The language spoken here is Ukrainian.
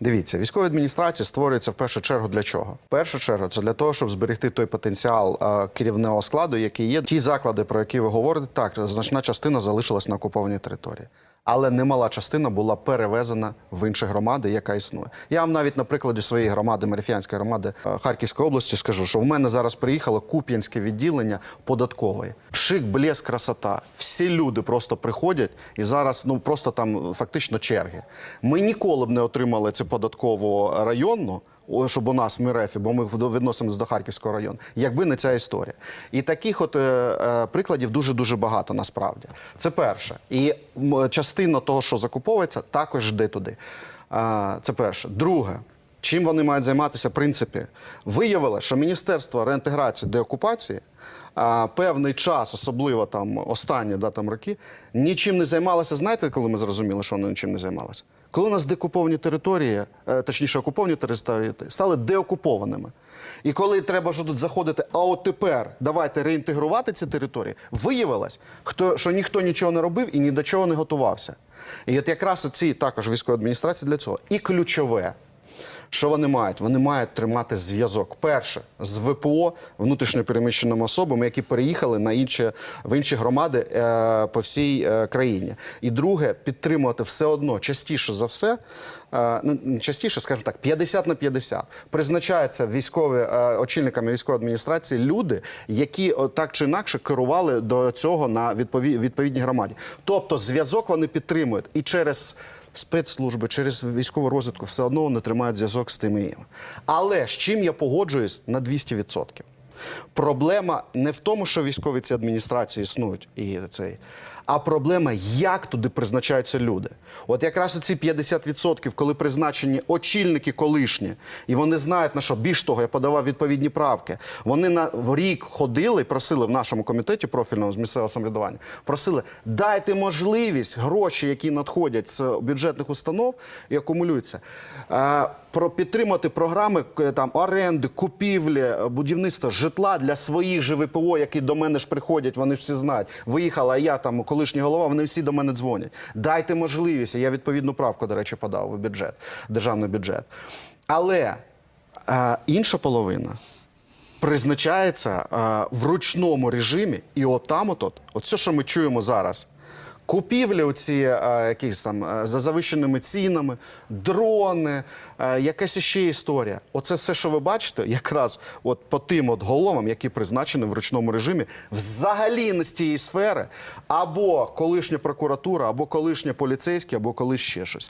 Дивіться, військові адміністрації створюються в першу чергу для чого? В першу чергу це для того, щоб зберегти той потенціал е, керівного складу, який є. Ті заклади, про які ви говорите, так значна частина залишилась на окупованій території. Але немала частина була перевезена в інші громади, яка існує. Я вам навіть на прикладі своєї громади, Мерефіанської громади е, Харківської області, скажу, що в мене зараз приїхало Куп'янське відділення податкової. Пшик, блеск, красота. Всі люди просто приходять і зараз ну просто там фактично черги. Ми ніколи б не отримали цю податкову районну. Щоб у нас в Мірефі, бо ми відносимося до Харківського району, якби не ця історія. І таких от е, е, прикладів дуже дуже багато насправді. Це перше. І частина того, що закуповується, також йде туди. Е, це перше. Друге. Чим вони мають займатися, в принципі, виявилося, що Міністерство реінтеграції деокупації а, певний час, особливо там останні да, там, роки, нічим не займалося. Знаєте, коли ми зрозуміли, що воно нічим не займалося? Коли у нас декуповані території, е, точніше, окуповані території стали деокупованими. І коли треба ж тут заходити, а от тепер давайте реінтегрувати ці території, виявилось, хто, що ніхто нічого не робив і ні до чого не готувався. І от якраз ці також військові адміністрації для цього. І ключове. Що вони мають? Вони мають тримати зв'язок. Перше з ВПО внутрішньо переміщеними особами, які переїхали на інші в інші громади е, по всій е, країні. І друге, підтримувати все одно частіше за все. е, Ну, частіше, скажімо так, 50 на 50. Призначаються військові е, очільниками військової адміністрації люди, які так чи інакше керували до цього на відпові- відповідній громаді. Тобто зв'язок вони підтримують і через спецслужби, через військову розвідку все одно не тримають зв'язок з тими. Але з чим я погоджуюсь на 200%. Проблема не в тому, що військові ці адміністрації існують, і цей, а проблема, як туди призначаються люди. От якраз ці 50%, коли призначені очільники колишні, і вони знають на що. Більш того, я подавав відповідні правки. Вони на рік ходили, просили в нашому комітеті профільному з місцевого самоврядування, просили дайте можливість гроші, які надходять з бюджетних установ і акумулюються. е, Про підтримати програми там оренди, купівлі, е, будівництва житла для своїх же ВПО, які до мене ж приходять, вони ж всі знають. Виїхала, я там колишній голова, вони всі до мене дзвонять. Дайте можливість. Я відповідну правку, до речі, подав у бюджет, державний бюджет. Але е, інша половина призначається е, в ручному режимі, і отам, от, от все, що ми чуємо зараз. Купівлі оці е, якісь там е, за завищеними цінами, дрони, е, якась ще історія. Оце все, що ви бачите, якраз от по тим от головам, які призначені в ручному режимі, взагалі не з тієї сфери, або колишня прокуратура, або колишня поліцейські, або коли ще щось.